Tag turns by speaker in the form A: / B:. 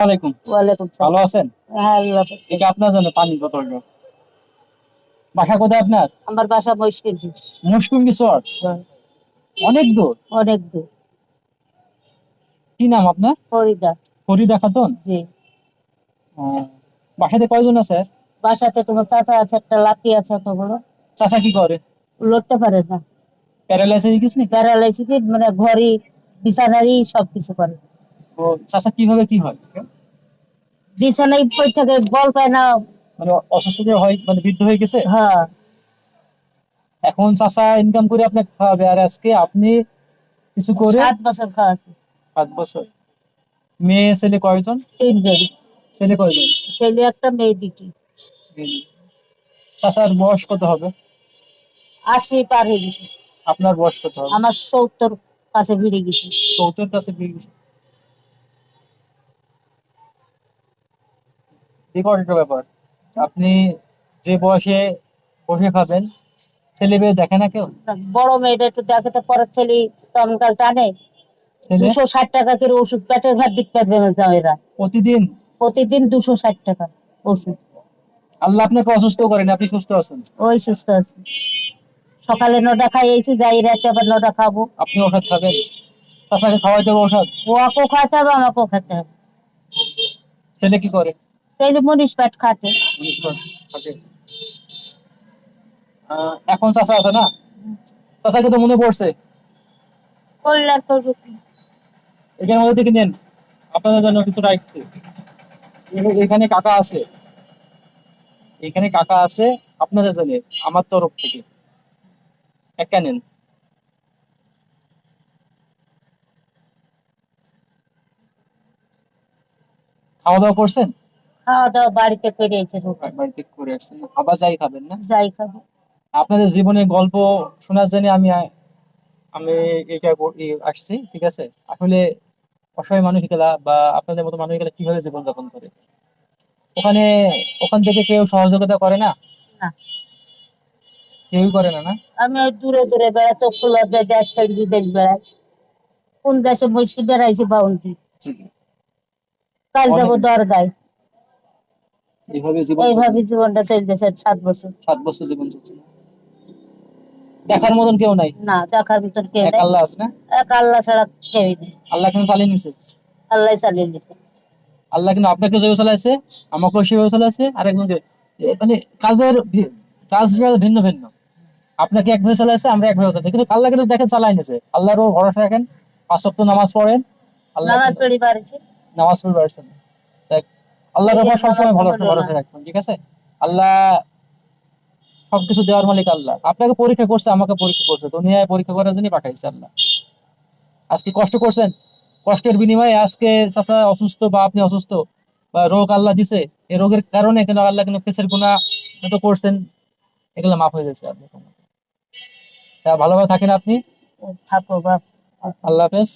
A: ওয়ালাইকুম
B: ওয়ালাইকুম
A: ভালো আছেন?
B: হ্যাঁ আল্লাহ
A: এটা আপনার জন্য পানি বোতলটা বাসা কোথায় আপনার?
B: আমার বাসা মুশকিল
A: মুশকুঙ্গি চর অনেক দূর?
B: অনেক দূর।
A: কি নাম আপনার?
B: ফরিদা।
A: ফরিদা খাতুন?
B: জি।
A: বাসাতে কয়জন আছে?
B: বাসাতে তোমার চাচা আছে একটা লাঠি আছে বড়
A: চাচা কি করে?
B: লড়তে পারে না।
A: হয়ে
B: প্যারালাইসিস মানে ঘরই বিছানারই সবকিছু করে।
A: ও চাচা কীভাবে কি হয়?
B: বিছানায় পড়ে থাকে বল পায় না।
A: মানে অসুস্থ হয় মানে বৃদ্ধ হয়ে গেছে?
B: হ্যাঁ।
A: এখন চাচা ইনকাম করে আপনাকে খাওয়াবে আর আজকে আপনি কিছু করে
B: সাত বছর খাওয়াছে
A: সাত বছর। মেয়ে ছেলে কয়জন?
B: তিনজন।
A: ছেলে কয়জন?
B: ছেলে একটা মেয়ে দুটি।
A: চাচার বয়স কত হবে?
B: আশি পার হয়ে গেছে।
A: আপনার বয়স কত হবে?
B: আমার সত্তর কাছে ভিড়ে গেছে।
A: চৌত্তর কাছে পেয়ে গেছে। বিকট একটা ব্যাপার। আপনি যে বয়সে বসে খাবেন ছেলে মেয়ে দেখে না কেউ?
B: বড় মেয়েটা একটু দেখাতে পরের ছেলে তনকাল টানে। দুশো ষাট টাকা করে ওষুধ পেটের ভাত দিতে পারবে জামেরা
A: প্রতিদিন?
B: প্রতিদিন দুশো ষাট টাকা ওষুধ।
A: আল্লাহ আপনাকে অসুস্থ করেন আপনি সুস্থ আছেন।
B: ওই সুস্থ আছে। সকালে নটা খাইয়েছি যাই রাতে আবার নটা খাব।
A: আপনি ওষুধ খাবেন? চাচাকে খাওয়াইতে হবে ওষুধ?
B: ওকেও খাতে হবে আমাকেও খেতে হবে।
A: ছেলে কি করে?
B: যে মনীষ পেট খাটে।
A: এখন চাচা আছে না? চাচাকে তো মনে পড়ছে।
B: আর করব
A: এখানে মধ্যে থেকে নেন। আপনাদের জন্য কিছু রাখছি। এখানে কাকা আছে। এখানে কাকা আছে আপনাদের জন্য আমার তরফ থেকে। একটা নেন। খাওয়া দাওয়া করছেন?
B: খাওয়া দাওয়া বাড়িতে করেছে
A: বাড়িতে করে আসছেন আবার যাই খাবেন না?
B: যাই খাব।
A: আপনাদের জীবনের গল্প শোনার জন্য আমি আমি এটা আসছি ঠিক আছে? আসলে অসহায় মানুষগুলা বা আপনাদের মতো মানুষগুলা কীভাবে জীবনযাপন করে? ওখানে ওখান থেকে কেউ সহযোগিতা করে না? কেউ করে না না?
B: আমি দূরে দূরে চক্ষু লজ্জায় দেশ থেকে বিদেশ বেড়াই। কোন দেশে মুশকিল বেড়াইছি বাউন্ডি কাল যাব দরগায়।
A: এইভাবে জীবন
B: এইভাবে জীবনটা চলতেছে সাত বছর।
A: সাত বছর জীবন চলছে দেখার মতন কেউ নাই?
B: না দেখার ভিতর কেউ নেই।
A: আল্লাহ আছে না?
B: এক আল্লাহ ছাড়া কেউই নেই।
A: আল্লাহ কিন্তু চালিয়ে নিছে?
B: আল্লাহ চালিয়ে নিছে।
A: আল্লাহ কিন্তু আপনাকে যেভাবে চালাইছে আমাকেও সেভাবে চালাইছে আর একজনকে মানে কাজের কাজ ভিন্ন ভিন্ন। আপনাকে একভাবে চালাইছে আমরা একভাবে চালাই কিন্তু আল্লাহ কিন্তু দেখেন চালাই নিছে। আল্লাহর ভরসা রাখেন। পাঁচ সপ্তাহ নামাজ পড়েন। আল্লাহ
B: নামাজ পড়ি পারছি।
A: নামাজ পড়ে পারছেন। আল্লাহর উপর সবসময় ভালো ভরসা রাখবেন ঠিক আছে? আল্লাহ সবকিছু দেওয়ার মালিক আল্লাহ। আপনাকে পরীক্ষা করছে আমাকে পরীক্ষা করছে। দুনিয়ায় পরীক্ষা করার জন্য পাঠাইছে আল্লাহ। আজকে কষ্ট করছেন? কষ্টের বিনিময়ে আজকে চাচা অসুস্থ বা আপনি অসুস্থ বা রোগ আল্লাহ দিছে এই রোগের কারণে কিন্তু আল্লাহ কিন্তু পেছের গুণা যত করছেন এগুলো মাফ হয়ে যাচ্ছে আপনি তা ভালোভাবে থাকেন আপনি।
B: থাকো বাপ।
A: আল্লাহ হাফেজ।